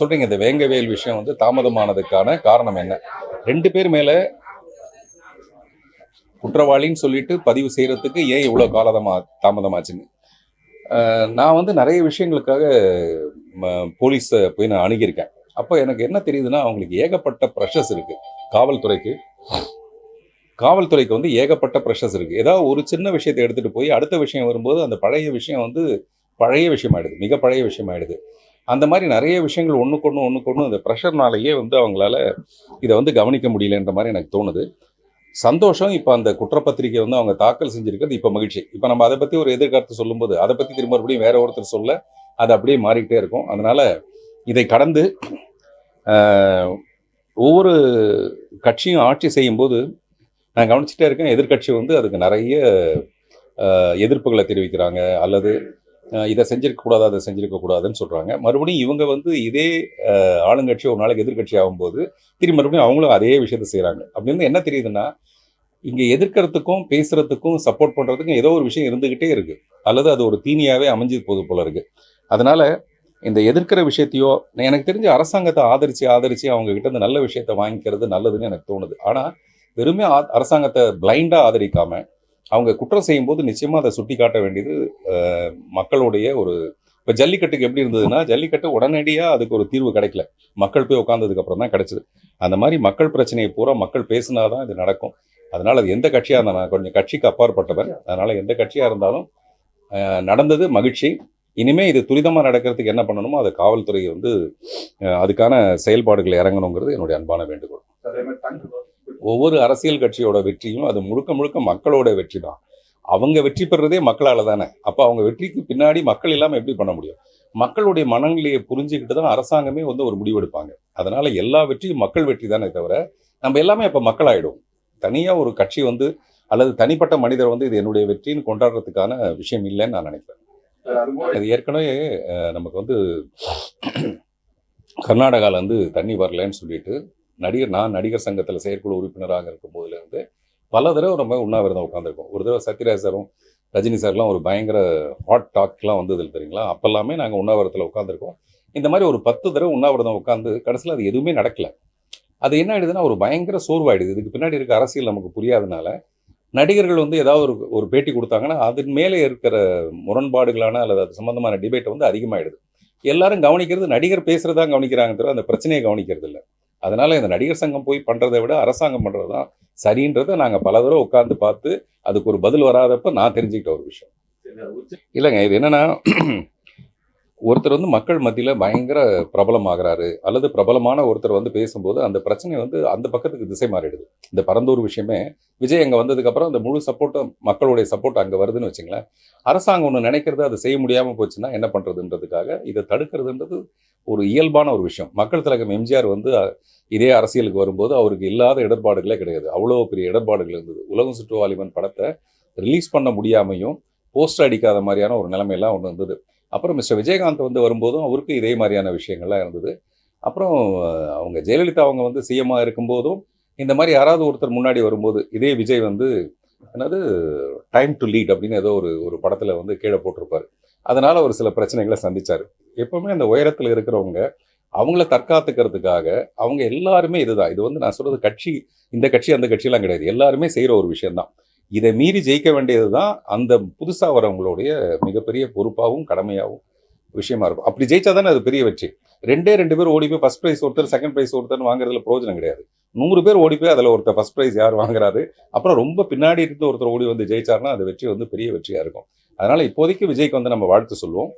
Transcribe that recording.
சொல்றீங்க இந்த வேங்கவேல் விஷயம் வந்து தாமதமானதுக்கான காரணம் என்ன? ரெண்டு பேர் மேல குற்றவாளின்னு சொல்லிட்டு பதிவு செய்யறதுக்கு ஏன் இவ்வளோ காலதமா தாமதமாச்சுன்னு? நான் வந்து நிறைய விஷயங்களுக்காக போலீஸை போய் நான் அணுகியிருக்கேன். அப்போ எனக்கு என்ன தெரியுதுன்னா அவங்களுக்கு ஏகப்பட்ட ப்ரெஷர்ஸ் இருக்கு. காவல்துறைக்கு. காவல்துறைக்கு வந்து ஏகப்பட்ட ப்ரெஷர்ஸ் இருக்கு. ஏதாவது ஒரு சின்ன விஷயத்தை எடுத்துகிட்டு போய் அடுத்த விஷயம் வரும்போது அந்த பழைய விஷயம் வந்து பழைய விஷயமாயிடுது. மிக பழைய விஷயமாயிடுது. அந்த மாதிரி நிறைய விஷயங்கள் ஒன்றுக்கொன்று ஒன்றுக்கொன்று அந்த ப்ரெஷர்னாலேயே வந்து அவங்களால இதை வந்து கவனிக்க முடியலன்ற மாதிரி எனக்கு தோணுது. சந்தோஷம் இப்போ அந்த குற்றப்பத்திரிக்கை வந்து அவங்க தாக்கல் செஞ்சிருக்கிறது இப்போ மகிழ்ச்சி. இப்போ நம்ம அதை பற்றி ஒரு எதிர்காலத்தை சொல்லும்போது அதை பற்றி திரும்ப மறுபடியும் வேற ஒருத்தர் சொல்ல அது அப்படியே மாறிக்கிட்டே இருக்கும். அதனால இதை கடந்து ஆஹ், ஒவ்வொரு கட்சியும் ஆட்சி செய்யும்போது நான் கவனிச்சுட்டே இருக்கேன். எதிர்க்கட்சி வந்து அதுக்கு நிறைய எதிர்ப்புகளை தெரிவிக்கிறாங்க. அல்லது இதை செஞ்சிருக்க கூடாது அதை செஞ்சிருக்க கூடாதுன்னு சொல்றாங்க. மறுபடியும் இவங்க வந்து இதே ஆளுங்கட்சி ஒரு நாளைக்கு எதிர்க்கட்சி ஆகும்போது திரும்பி மறுபடியும் அவங்களும் அதே விஷயத்த செய்றாங்க. அப்படின்னு என்ன தெரியுதுன்னா இங்கே எதிர்க்கிறதுக்கும் பேசுறதுக்கும் சப்போர்ட் பண்றதுக்கும் ஏதோ ஒரு விஷயம் இருந்துகிட்டே இருக்கு. அல்லது அது ஒரு தீனியாவே அமைஞ்சு போது போல இருக்கு. அதனால இந்த எதிர்க்கிற விஷயத்தையோ எனக்கு தெரிஞ்ச அரசாங்கத்தை ஆதரிச்சு ஆதரிச்சு அவங்க இந்த இருந்து நல்ல விஷயத்த வாங்கிக்கிறது நல்லதுன்னு எனக்கு தோணுது. ஆனால் வெறுமே அரசாங்கத்தை பிளைண்டாக ஆதரிக்காம அவங்க குற்றம் செய்யும்போது நிச்சயமா அதை சுட்டி காட்ட வேண்டியது மக்களுடைய ஒரு இப்போ ஜல்லிக்கட்டுக்கு எப்படி இருந்ததுன்னா ஜல்லிக்கட்டு உடனடியாக அதுக்கு ஒரு தீர்வு கிடைக்கல. மக்கள் போய் உட்காந்ததுக்கு அப்புறம் தான் கிடைச்சிது. அந்த மாதிரி மக்கள் பிரச்சனையை பூரா மக்கள் பேசினாதான் இது நடக்கும். அதனால அது எந்த கட்சியாக இருந்தாலும் நான் கொஞ்சம் கட்சிக்கு அப்பாற்பட்டவன். அதனால எந்த கட்சியாக இருந்தாலும் நடந்தது மகிழ்ச்சி. இனிமே இது துரிதமாக நடக்கிறதுக்கு என்ன பண்ணணுமோ அது காவல்துறை வந்து அதுக்கான செயல்பாடுகள் இறங்கணுங்கிறது என்னுடைய அன்பான வேண்டுகோள். ஒவ்வொரு அரசியல் கட்சியோட வெற்றியும் அது முழுக்க முழுக்க மக்களோட வெற்றி தான் அவங்க வெற்றி பெறுறதே மக்களால தானே அப்போ அவங்க வெற்றிக்கு பின்னாடி மக்கள் இல்லாமல் எப்படி பண்ண முடியும்? மக்களுடைய மனநிலையை புரிஞ்சுக்கிட்டு தான் அரசாங்கமே வந்து ஒரு முடிவெடுப்பாங்க அதனால எல்லா வெற்றியும் மக்கள் வெற்றி தானே தவிர நம்ம எல்லாமே அப்போ மக்களாயிடும் தனியாக ஒரு கட்சி வந்து அல்லது தனிப்பட்ட மனிதர் வந்து இது என்னுடைய வெற்றின்னு கொண்டாடுறதுக்கான விஷயம் இல்லைன்னு நான் நினைக்கிறேன் அது ஏற்கனவே நமக்கு வந்து கர்நாடகால வந்து தண்ணி வரலன்னு சொல்லிட்டு நடிகர் நான் நடிகர் சங்கத்தில் செயற்குழு உறுப்பினராக இருக்கும் போதுலேருந்து பல தடவை நம்ம உண்ணாவிரதம் உட்காந்துருக்கோம் ஒரு தடவை சத்யராஜ் சாரும் ரஜினி சார்லாம் ஒரு பயங்கர ஹாட் டாக்லாம் வந்தது தெரியுங்களா? அப்போல்லாமே நாங்கள் உண்ணாவிரதத்தில் உட்காந்துருக்கோம் இந்த மாதிரி ஒரு பத்து தடவை உண்ணாவிரதம் உட்காந்து கடைசியில் அது எதுவுமே நடக்கல. அது என்ன ஆயிடுதுன்னா ஒரு பயங்கர சோர்வாயிடுது. இதுக்கு பின்னாடி இருக்க அரசியல் நமக்கு புரியாதனால நடிகர்கள் வந்து ஏதாவது ஒரு ஒரு பேட்டி கொடுத்தாங்கன்னா அதன் மேலே இருக்கிற முரண்பாடுகளான அல்லது அது சம்பந்தமான டிபேட் வந்து அதிகமாயிடுது. எல்லாரும் கவனிக்கிறது நடிகர் பேசுறதா கவனிக்கிறாங்க தவிர அந்த பிரச்சனையை கவனிக்கிறது இல்லை. அதனால இந்த நடிகர் சங்கம் போய் பண்றதை விட அரசாங்கம் பண்ணுறது தான் சரின்றதை நாங்கள் பல தடவை உட்காந்து பார்த்து அதுக்கு ஒரு பதில் வராதப்ப நான் தெரிஞ்சுக்கிட்ட ஒரு விஷயம். இல்லைங்க இது என்னன்னா ஒருத்தர் வந்து மக்கள் மத்தியில் பயங்கர பிரபலமாகிறாரு அல்லது பிரபலமான ஒருத்தர் வந்து பேசும்போது அந்த பிரச்சனை வந்து அந்த பக்கத்துக்கு திசை மாறிடுது. இந்த பரந்தூர் விஷயமே விஜய் அங்கே வந்ததுக்கப்புறம் அந்த முழு சப்போர்ட்டும் மக்களுடைய சப்போர்ட் அங்கே வருதுன்னு வச்சுங்களேன் அரசாங்கம் ஒன்று நினைக்கிறது அதை செய்ய முடியாமல் போச்சுன்னா என்ன பண்ணுறதுன்றதுக்காக இதை தடுக்கிறதுன்றது ஒரு இயல்பான ஒரு விஷயம். மக்கள் திலகம் எம்ஜிஆர் வந்து இதே அரசியலுக்கு வரும்போது அவருக்கு இல்லாத இடர்பாடுகளே கிடையாது. அவ்வளோ பெரிய இடர்பாடுகள் இருந்தது. உலகம் சுற்றுவாலிபன் படத்தை ரிலீஸ் பண்ண முடியாமையும் போஸ்டர் அடிக்காத மாதிரியான ஒரு நிலைமையெல்லாம் ஒன்று இருந்தது. அப்புறம் மிஸ்டர் விஜயகாந்த் வந்து வரும்போதும் அவருக்கு இதே மாதிரியான விஷயங்கள்லாம் இருந்தது. அப்புறம் அவங்க ஜெயலலிதா அவங்க வந்து சிஎம்மாக இருக்கும்போதும் இந்த மாதிரி யாராவது ஒருத்தர் முன்னாடி வரும்போது இதே விஜய் வந்து என்னது டைம் டு லீட் அப்படின்னு ஏதோ ஒரு ஒரு படத்தில் வந்து கீழே போட்டிருப்பார். அதனால் ஒரு சில பிரச்சனைகளை சந்தித்தார் எப்பவுமே அந்த உயரத்தில் இருக்கிறவங்க அவங்கள தற்காத்துக்கிறதுக்காக அவங்க எல்லாருமே இதுதான். இது வந்து நான் சொல்கிறது கட்சி இந்த கட்சி அந்த கட்சியெல்லாம் கிடையாது. எல்லாருமே செய்கிற ஒரு விஷயம்தான். இதை மீறி ஜெயிக்க வேண்டியது தான் அந்த புதுசாக வரவங்களுடைய மிகப்பெரிய பொறுப்பாகவும் கடமையாகவும் விஷயமா இருக்கும். அப்படி ஜெயிச்சா தானே அது பெரிய வெற்றி. ரெண்டே ரெண்டு பேர் ஓடி போய் ஃபஸ்ட் ப்ரைஸ் ஒருத்தர் செகண்ட் ப்ரைஸ் ஒருத்தர் வாங்குறதுல பிரயோஜனம் கிடையாது. நூறு பேர் ஓடி போய் அதில் ஒருத்தர் ஃபர்ஸ்ட் ப்ரைஸ் யார் வாங்குறாரு? அப்புறம் ரொம்ப பின்னாடி இருந்து ஒருத்தர் ஓடி வந்து ஜெயிச்சாருன்னா அந்த வெற்றி வந்து பெரிய வெற்றியாக இருக்கும். அதனால் இப்போதைக்கு விஜய்க்கு வந்து நம்ம வாழ்த்து சொல்லுவோம்.